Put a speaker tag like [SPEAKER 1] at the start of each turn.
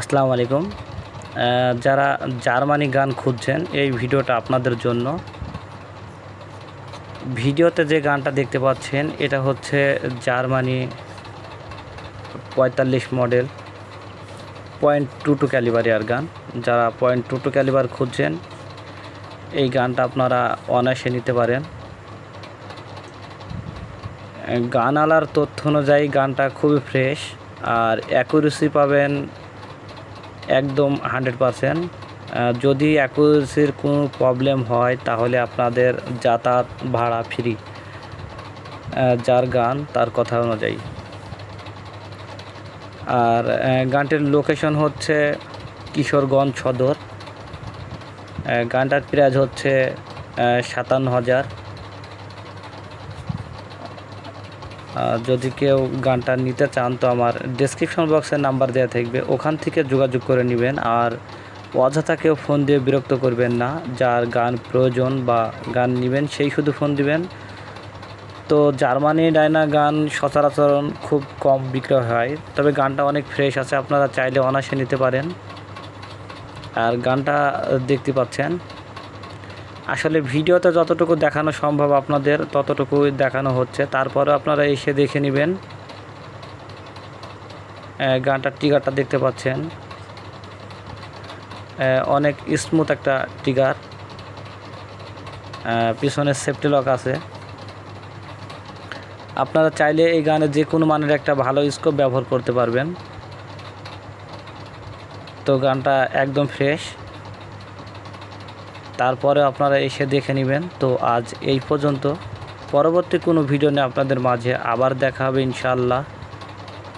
[SPEAKER 1] আসসালামু আলাইকুম। যারা জার্মানি গান খুঁজছেন, এই ভিডিওটা আপনাদের জন্য। ভিডিওতে যে গানটা দেখতে পাচ্ছেন, এটা হচ্ছে জার্মানি পঁয়তাল্লিশ মডেল পয়েন্ট টু টু ক্যালিবারিয়ার গান। যারা পয়েন্ট টু টু ক্যালিবার খুঁজছেন, এই গানটা আপনারা অনায়াসে নিতে পারেন। গান আলার তথ্য অনুযায়ী গানটা খুবই ফ্রেশ, আর অ্যাকুরেসি পাবেন একদম হান্ড্রেড পারসেন্ট। যদি অ্যাকুরেসির কোনো প্রবলেম হয়, তাহলে আপনাদের যাতায়াত ভাড়া ফ্রি। যার গান, তার কথা অনুযায়ী। আর গানটির লোকেশন হচ্ছে কিশোরগঞ্জ সদর। গানটার প্রাইজ হচ্ছে সাতান্ন হাজার আর যদি কেউ গানটা নিতে চান, তো আমার ডেসক্রিপশন বক্সের নাম্বার দেওয়া থাকবে। ওখান থেকে যোগাযোগ করে নেবেন। আর অযথা কেউ ফোন দিয়ে বিরক্ত করবেন না। যার গান প্রয়োজন বা গান নেবেন, সেই শুধু ফোন দিবেন। তো জার্মানি ডায়না গান সচরাচর খুব কম বিক্রয় হয়। তবে গানটা অনেক ফ্রেশ আছে। আপনারা চাইলে অনায়াসে নিতে পারেন। আর গানটা দেখতে পাচ্ছেন। আসলে ভিডিওতে যতটুকু দেখানো সম্ভব আপনাদের, ততটুকুই দেখানো হচ্ছে। তারপরে আপনারা এসে দেখে নেবেন। গানটার টিগারটা দেখতে পাচ্ছেন। অনেক স্মুথ একটা টিগার পিছনে সেফটি লক আছে। আপনারা চাইলে এই গানে যে কোনো মানের একটা ভালো স্কোপ ব্যবহার করতে পারবেন। তো গানটা একদম ফ্রেশ তারপরে আপনারা এসে দেখে নেবেন। তো আজ এই পর্যন্ত। পরবর্তী কোনো ভিডিও নিয়ে আপনাদের মাঝে আবার দেখা হবে ইনশাআল্লাহ।